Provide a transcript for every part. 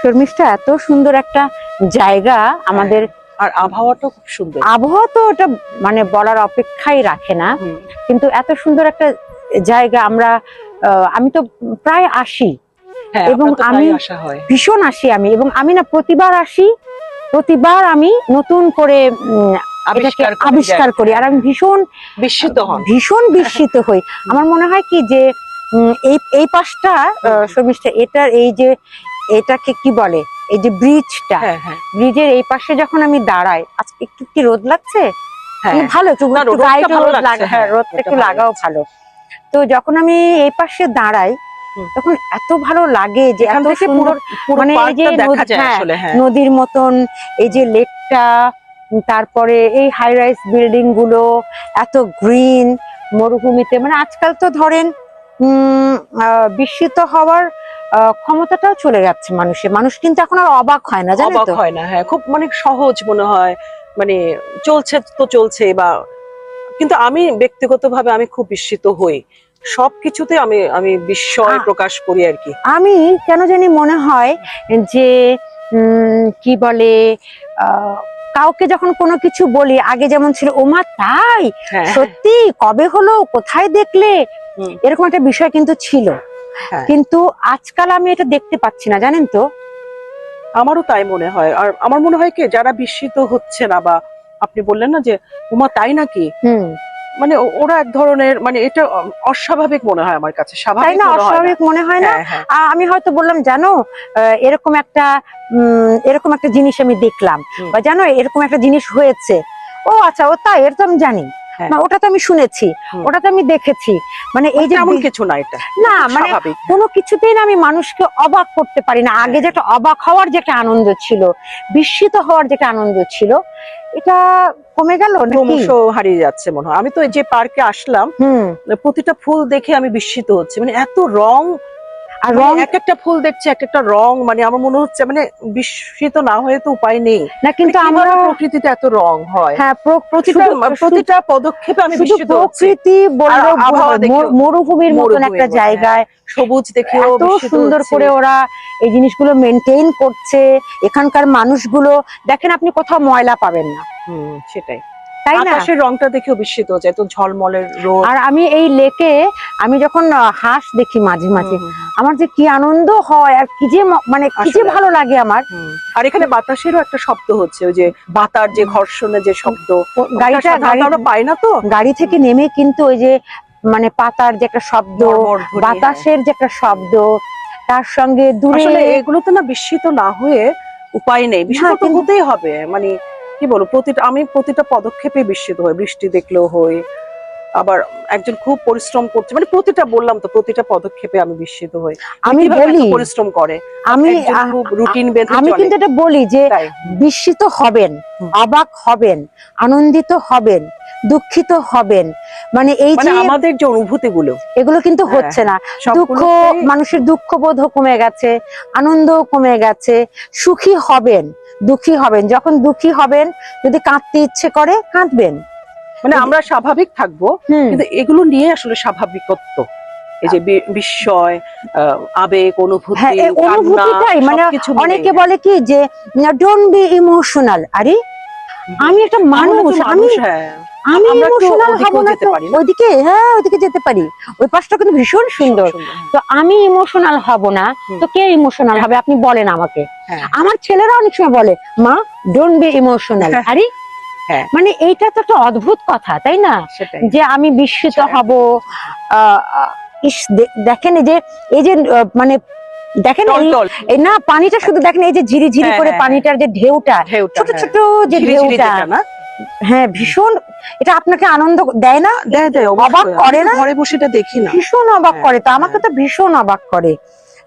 শর্মিষ্ঠা এত সুন্দর একটা জায়গা আমাদের আর আবহাওয়াটা খুব সুন্দর। আবহাওয়া তো ওটা মানে বলার অপেক্ষাই রাখে না কিন্তু এত সুন্দর একটা জায়গা আমরা আমি তো প্রায় আসি। হ্যাঁ এবং আমি হয়। ভীষণ আসি আমি এবং আমি না প্রতিবার আসি প্রতিবার আমি নতুন করে আবিষ্কার করি আর আমি ভীষণ বিস্মিত ভীষণ বিস্মিত হই। আমার মনে হয় কি যে এই এই পাশটা আহ, শর্মিষ্ঠা এটার এই যে এটাকে কি বলে? এই যে ব্রিজটা হ্যাঁ হ্যাঁ। ব্রিজের এই পাশে যখন আমি দাঁড়াই আজকে একটু কি রোদ লাগছে? হ্যাঁ। মানে ভালো একটু রোদটা একটু রোদ হ্যাঁ হ্যাঁ, রোদটা একটু লাগাও ভালো। তো যখন আমি এই পাশে দাঁড়াই তখন এত ভালো লাগে যে এত সুন্দর মানে এই যে হ্যাঁ, হ্যাঁ। নদীর মতন এই যে লেকটা তারপরে এই হাই রাইস বিল্ডিংগুলো এত গ্রিন মরুভূমিতে। মানে আজকাল তো ধরেন উম বিস্মিত হওয়ার ক্ষমতাটাও চলে যাচ্ছে মানুষের মানুষ কিন্তু এখন আর অবাক হয় না জানো অবাক তো? হয় না হ্যাঁ খুব মানে সহজ মনে হয় মানে চলছে তো চলছে বা কিন্তু আমি ব্যক্তিগতভাবে আমি খুব বিস্মিত হই। সবকিছুতে আমি আমি বিস্ময় প্রকাশ করি আর কি। আমি কেন জানি মনে হয় যে উম, কি বলে আহ, কাউকে যখন কোনো কিছু বলি আগে যেমন ছিল ওমা তাই? হ্যাঁ। সত্যি? কবে হলো? কোথায় দেখলে? এরকম একটা বিষয় কিন্তু ছিল। কিন্তু আজকাল আমি এটা দেখতে পাচ্ছি না জানেন তো? আমারও তাই মনে হয়। আর আমার মনে হয় কি যারা বিস্মিত হচ্ছে না বা আপনি বললেন না যে উমা তাই নাকি? মানে ওরা এক ধরনের মানে এটা অস্বাভাবিক মনে হয় আমার কাছে। স্বাভাবিক না? হয় না। অস্বাভাবিক মনে হয় না? হ্যাঁ, হ্যাঁ। আমি হয়তো বললাম জানো এরকম একটা উম, এরকম একটা জিনিস আমি দেখলাম বা জানো এরকম একটা জিনিস হয়েছে। ও আচ্ছা ও তাই এটা তো আমি জানি। হ্যাঁ। না ওটা তো আমি শুনেছি ওটা তো আমি দেখেছি। মানে এই যে তেমন বি- কিছু না এটা না মানে কোনো কিছুতেই না আমি মানুষকে অবাক করতে পারি না। আগে যেটা অবাক হওয়ার যে একটা আনন্দ ছিল বিস্মিত হওয়ার যে একটা আনন্দ ছিল এটা কমে গেল ক্রমশ হারিয়ে যাচ্ছে মনে হয়। আমি তো এই যে পার্কে আসলাম হুম। প্রতিটা ফুল দেখে আমি বিস্মিত হচ্ছে। মানে এত রং আর রং এক একটা ফুল দেখছি এক একটা রং মানে আমার মনে হচ্ছে মানে বিস্মিত না হয়ে তো উপায় নেই। না কিন্তু মানে আমরা প্রকৃতিতে এত রং হয়? হ্যাঁ প্র- প্রতিটা প্রতিটা পদক্ষেপে আমি বিস্মিত প্রকৃতি মরুভূমির মতন একটা জায়গায় সবুজ দেখেও এত সুন্দর করে ওরা এই জিনিসগুলো মেনটেন করছে। এখানকার মানুষগুলো দেখেন আপনি কোথাও ময়লা পাবেন না। হুম, সেটাই। তাই না? আকাশের রংটা দেখেও বিস্মিত হচ্ছে এত ঝলমলের রোদ। আর আমি এই লেকে আমি যখন হাঁস দেখি মাঝে মাঝে আমার যে কি আনন্দ হয় আর কি যে মানে কি যে ভালো লাগে আমার। আর এখানে বাতাসেরও একটা শব্দ হচ্ছে ওই যে বাতার যে ঘর্ষণের যে শব্দ। গাড়িটা গাড়ি আমরা পাই না তো। গাড়ি থেকে নেমে কিন্তু ওই যে মানে পাতার যে একটা শব্দ ধ্বনি, হ্যাঁ। বাতাসের যে একটা শব্দ তার সঙ্গে দূরে এগুলোতে না বিস্মিত না হয়ে উপায় নেই। বিস্মিত হতেই হবে মানে কি বলব প্রতিটা আমি প্রতিটা পদক্ষেপে বিস্মিত হই বৃষ্টি দেখলেও হই। আবার একজন খুব পরিশ্রম করছে মানে প্রতিটা বললাম তো প্রতিটা পদক্ষেপে আমি বিস্মিত হই। আমি বলি পরিশ্রম করে? আমি খুব রুটিন বেঁধে আমি কিন্তু এটা বলি যে বিস্মিত হবেন। অবাক হবেন আনন্দিত হবেন দুঃখিত হবেন। মানে এই মানে যে আমাদের যে অনুভূতি গুলো এগুলো কিন্তু হ্যাঁ, হচ্ছে না। দুঃখ মানুষের দুঃখ বোধও কমে গেছে আনন্দও কমে গেছে। সুখী হবেন দুঃখী হবেন। যখন দুঃখী হবেন যদি কাঁদতে ইচ্ছে করে কাঁদবেন। মানে আমরা স্বাভাবিক থাকব কিন্তু এগুলো নিয়ে আসলে স্বাভাবিকত্ব। এই যে বিস্ময় আবেগ অনুভূতি হ্যাঁ অনুভূতিটাই মানে অনেকে বলে কি যে ডোন্ট বি ইমোশনাল আরে আমি একটা মানুষ আমি হ্যাঁ। আমি ইমোশনাল হব না যেতে তো পারি ওইদিকে হ্যাঁ ওইদিকে যেতে পারি। ওই পাশটা কিন্তু ভীষণ সুন্দর। সুন্দর, তো আমি ইমোশনাল হব না তো কে ইমোশনাল হবে? আপনি বলেন আমাকে। হ্যাঁ। আমার ছেলেরা অনেক সময় বলে মা ডোন্ট বি ইমোশনাল আরে হ্যাঁ। মানে এইটা তো একটা অদ্ভুত কথা তাই না? যে আমি বিস্মিত। হব ইস দেখেন এই যে এই যে মানে দেখেন না পানিটা শুধু দেখেন এই যে ঝিরি ঝিরি হ্যাঁ, করে হ্যাঁ, পানিটার যে ঢেউটা ছোট হ্যাঁ। ছোট যে ঢেউটা হ্যাঁ ভীষণ এটা আপনাকে আনন্দ দেয় না? দেয় দেয় অবাক করে না? ঘরে বসে এটা দেখি না। ভীষণ অবাক হ্যাঁ, করে তো আমাকে তো ভীষণ অবাক করে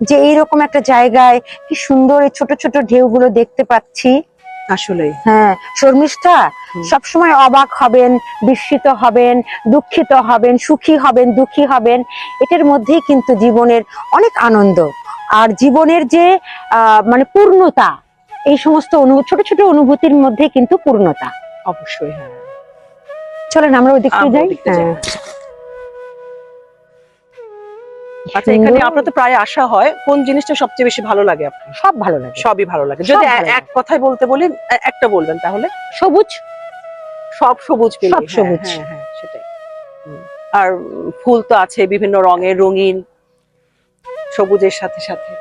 যে এইরকম একটা জায়গায় কি সুন্দর এই ছোট ছোট ঢেউগুলো দেখতে পাচ্ছি। আসলে হ্যাঁ শর্মিষ্ঠা সবসময় অবাক হবেন বিস্মিত হবেন দুঃখিত হবেন সুখী হবেন দুঃখী হবেন। এটার মধ্যেই কিন্তু জীবনের অনেক আনন্দ। আর জীবনের যে আহ, মানে পূর্ণতা এই সমস্ত অনু ছোট ছোট অনুভূতির মধ্যে কিন্তু পূর্ণতা। অবশ্যই হ্যাঁ। চলেন আমরা ওই দিকটা যাই। হ্যাঁ। আচ্ছা এখানে আপনার তো প্রায় আসা হয়। কোন জিনিসটা সবচেয়ে বেশি ভালো লাগে আপনার? সব ভালো লাগে। সবই ভালো লাগে। যদি। এক কথায় বলতে বলি একটা বলবেন তাহলে? সবুজ? সব সবুজ সব সবুজ। হ্যাঁ হ্যাঁ সেটাই। আর ফুল তো আছে বিভিন্ন রঙের রঙিন সবুজের সাথে সাথে।